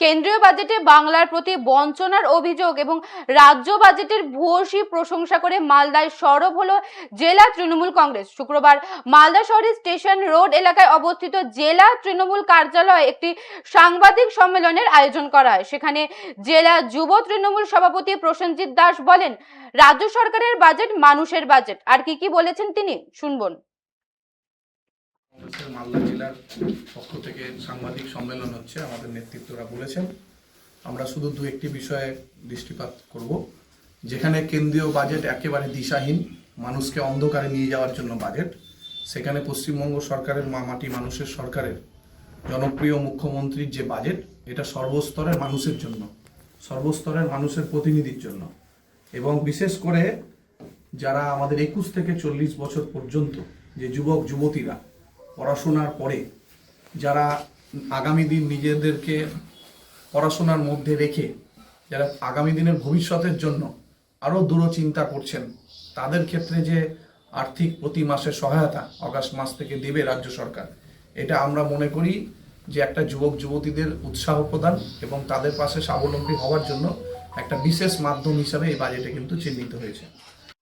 কেন্দ্রীয় বাজেটে বাংলার প্রতি বঞ্চনার অভিযোগ এবং রাজ্য বাজেটের ভূয়সী প্রশংসা করে মালদায় সরব হলো জেলা তৃণমূল কংগ্রেস। শুক্রবার মালদা শহরের স্টেশন রোড এলাকায় অবস্থিত জেলা তৃণমূল কার্যালয়ে একটি সাংবাদিক সম্মেলনের আয়োজন করা হয়। সেখানে জেলা যুব তৃণমূল সভাপতি প্রসেনজিৎ দাস বলেন, রাজ্য সরকারের বাজেট মানুষের বাজেট। আর কি কি বলেছেন তিনি? শুনবন। কংগ্রেসের মালদা জেলার পক্ষ থেকে সাংবাদিক সম্মেলন হচ্ছে, আমাদের নেতৃত্বরা বলেছেন। আমরা শুধু দু একটি বিষয়ে দৃষ্টিপাত করব, যেখানে কেন্দ্রীয় বাজেট একেবারে দিশাহীন, মানুষকে অন্ধকারে নিয়ে যাওয়ার জন্য বাজেট। সেখানে পশ্চিমবঙ্গ সরকারের মা মাটি মানুষের সরকারের জনপ্রিয় মুখ্যমন্ত্রীর যে বাজেট, এটা সর্বস্তরের মানুষের জন্য, সর্বস্তরের মানুষের প্রতিনিধির জন্য। এবং বিশেষ করে যারা আমাদের একুশ থেকে চল্লিশ বছর পর্যন্ত যে যুবক, যুবতীরা পড়াশোনার পরে যারা আগামী দিন নিজেদেরকে পড়াশোনার মধ্যে রেখে যারা আগামী দিনের ভবিষ্যতের জন্য আরও দূর চিন্তা করছেন, তাদের ক্ষেত্রে যে আর্থিক প্রতি মাসে সহায়তা অগাস্ট মাস থেকে দেবে রাজ্য সরকার, এটা আমরা মনে করি যে একটা যুবক যুবতীদের উৎসাহ প্রদান এবং তাদের পাশে স্বাবলম্বী হওয়ার জন্য একটা বিশেষ মাধ্যম হিসাবে এই বাজেটে কিন্তু চিহ্নিত হয়েছে।